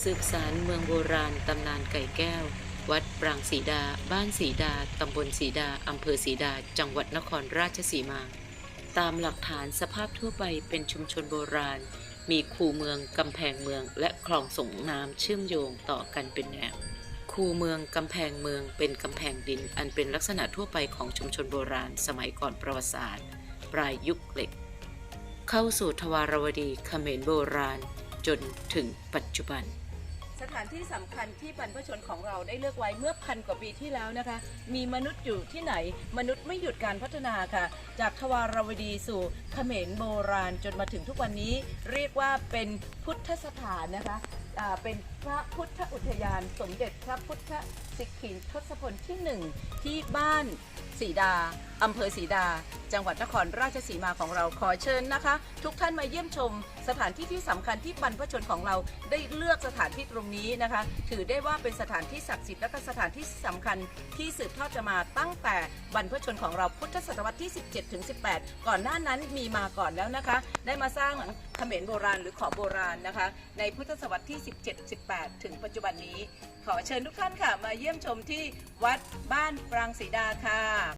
สืบสารเมืองโบราณตำนานไก่แก้ว วัดปรางสีดา บ้านสีดา ตำบลสีดา อำเภอสีดา จังหวัดนครราชสีมา ตามหลักฐานสภาพทั่วไปเป็นชุมชนโบราณ มีคูเมืองกำแพงเมือง และคลองส่งน้ำเชื่อมโยงต่อกันเป็นแนว คูเมืองกำแพงเมืองเป็นกำแพงดิน อันเป็นลักษณะทั่วไปของชุมชนโบราณ สมัยก่อนประวัติศาสตร์ ปลายยุคเหล็ก เข้าสู่ทวารวดีเขมรโบราณ จนถึงปัจจุบัน สถานที่สำคัญที่บรรพชนของเราได้เลือกไว้เมื่อพันกว่าปีที่แล้วนะคะ มีมนุษย์อยู่ที่ไหน มนุษย์ไม่หยุดการพัฒนาค่ะ จากทวารวดีสู่เขมรโบราณจนมาถึงทุกวันนี้ เรียกว่าเป็นพุทธสถานนะคะอ่าเป็นพระพุทธอุทยาน สมเด็จพระพุทธสิกขินทศพลที่หนึ่งที่บ้านสีดา อำเภอสีดา จังหวัดนครราชสีมาของเราขอเชิญนะคะ ทุกท่านมาเยี่ยมชม สถานที่ที่สำคัญที่บรรพชนของเราได้เลือกสถานที่ตรงนี้นะคะ ถือได้ว่าเป็นสถานที่ศักดิ์สิทธิ์และก็สถานที่สำคัญที่สืบทอดจะมาตั้งแต่บรรพชนของเราพุทธศตวรรษที่ 17ถึง18 ก่อนหน้านั้นมีมาก่อนแล้วนะคะ ได้มาสร้างเขมรโบราณหรือขอโบราณนะคะ ในพุทธศตวรรษที่ 17 18 ถึงปัจจุบันนี้ ขอเชิญทุกท่านค่ะ มาเยี่ยมชมที่วัดบ้านปรางศรีดาค่ะ